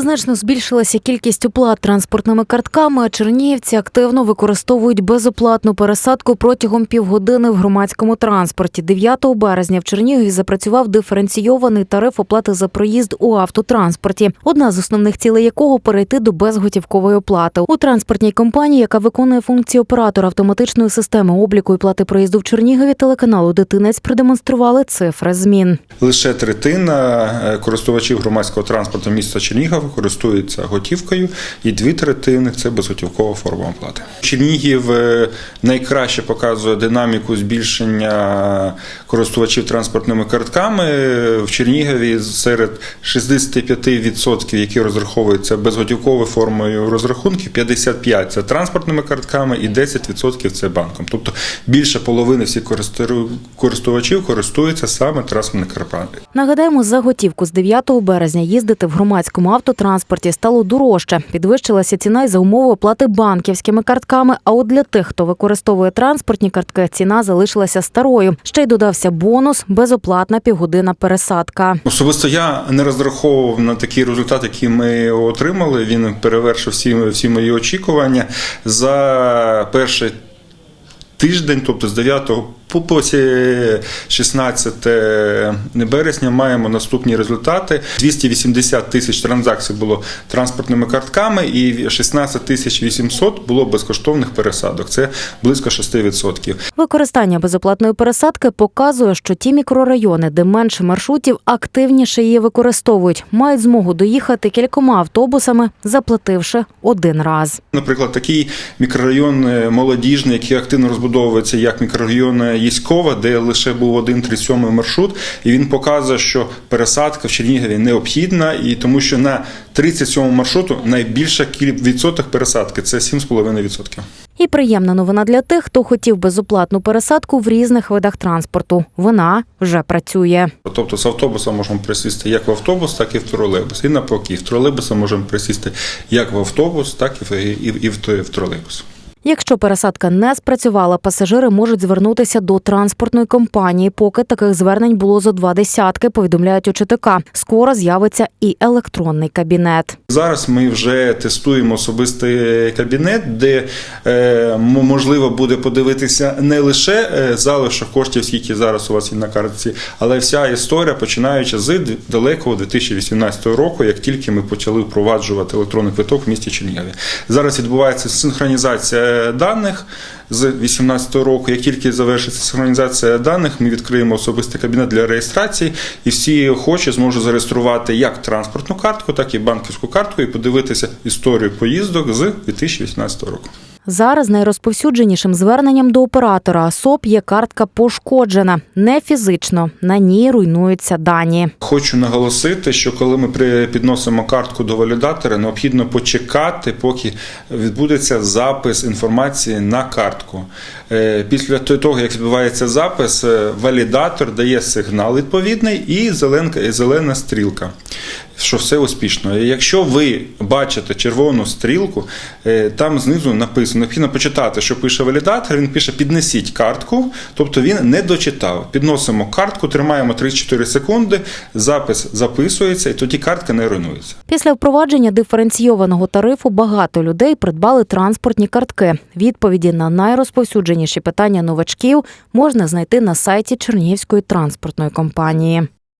Значно збільшилася кількість оплат транспортними картками. Чернігівці активно використовують безоплатну пересадку протягом півгодини в громадському транспорті. 9 березня в Чернігові запрацював диференційований тариф оплати за проїзд у автотранспорті. Одна з основних цілей якого перейти до безготівкової оплати у транспортній компанії, яка виконує функції оператора автоматичної системи обліку і плати проїзду в Чернігові. Телеканалу Дитинець продемонстрували цифри змін. Лише третина е, користувачів громадського транспорту міста Чернігова користуються готівкою, і дві третини це безготівкова форма оплати. Чернігів е, найкраще показує динаміку збільшення користувачів транспортними картками. В Чернігові серед 65%, які розраховуються безготівковою формою розрахунків, 55% це транспортними картками і 10% це банком. Тобто більше половини всіх користу- користувачів користуються саме транспортними картками. Нагадаємо, за готівку з 9 березня їздити в громадському автотранспорті стало дорожче. Підвищилася ціна й за умови оплати банківськими картками. А от для тих, хто використовує транспортні картки, ціна залишилася старою. Ще й додався бонус безоплатна півгодина пересадка. Особисто я не розраховував на такий результат, який ми отримали. Він перевершив всі, всі мої очікування за перший тиждень, тобто з 9 по 16 березня маємо наступні результати. 280 тисяч транзакцій було транспортними картками і 16 тисяч 800 було безкоштовних пересадок. Це близько 6%. Використання безоплатної пересадки показує, що ті мікрорайони, де менше маршрутів, активніше її використовують, мають змогу доїхати кількома автобусами, заплативши один раз. Наприклад, такий мікрорайон е, молодіжний, який активно розбудовується як мікрорайон е, де лише був один 37 маршрут, і він показує, що пересадка в Чернігові необхідна, і тому що на 37 маршруту найбільша відсоток пересадки це 7,5%. І приємна новина для тих, хто хотів безоплатну пересадку в різних видах транспорту. Вона вже працює. Тобто з автобуса можемо присісти як в автобус, так і в тролейбус. І навпаки, в тролейбуса можемо присісти як в автобус, так і в, і, і той- в тролейбус. Якщо пересадка не спрацювала, пасажири можуть звернутися до транспортної компанії. Поки таких звернень було зо два десятки, повідомляють у ЧТК. Скоро з'явиться і електронний кабінет. Зараз ми вже тестуємо особистий кабінет, де е, можливо буде подивитися не лише е, залишок коштів, скільки зараз у вас є на картці, але вся історія, починаючи з далекого 2018 року, як тільки ми почали впроваджувати електронний квиток в місті Чернігові. Зараз відбувається синхронізація даних з 2018 року. Як тільки завершиться синхронізація даних, ми відкриємо особистий кабінет для реєстрації, і всі охочі зможуть зареєструвати як транспортну картку, так і банківську картку, і подивитися історію поїздок з 2018 року. Зараз найрозповсюдженішим зверненням до оператора АСОП є картка пошкоджена не фізично. На ній руйнуються дані. Хочу наголосити, що коли ми підносимо картку до валідатора, необхідно почекати, поки відбудеться запис інформації на картку. Е, Після того, як відбувається запис, е, валідатор дає сигнал відповідний і зелена стрілка. Що все успішно. Якщо ви бачите червону стрілку, е, там знизу написано, необхідно почитати, що пише валідатор. Він пише піднесіть картку, тобто він не дочитав. Підносимо картку, тримаємо 3-4 секунди, запис записується, і тоді картка не руйнується. Після впровадження диференційованого тарифу багато людей придбали транспортні картки. Відповіді на найрозповсюдженіші питання новачків можна знайти на сайті Чернігівської транспортної компанії.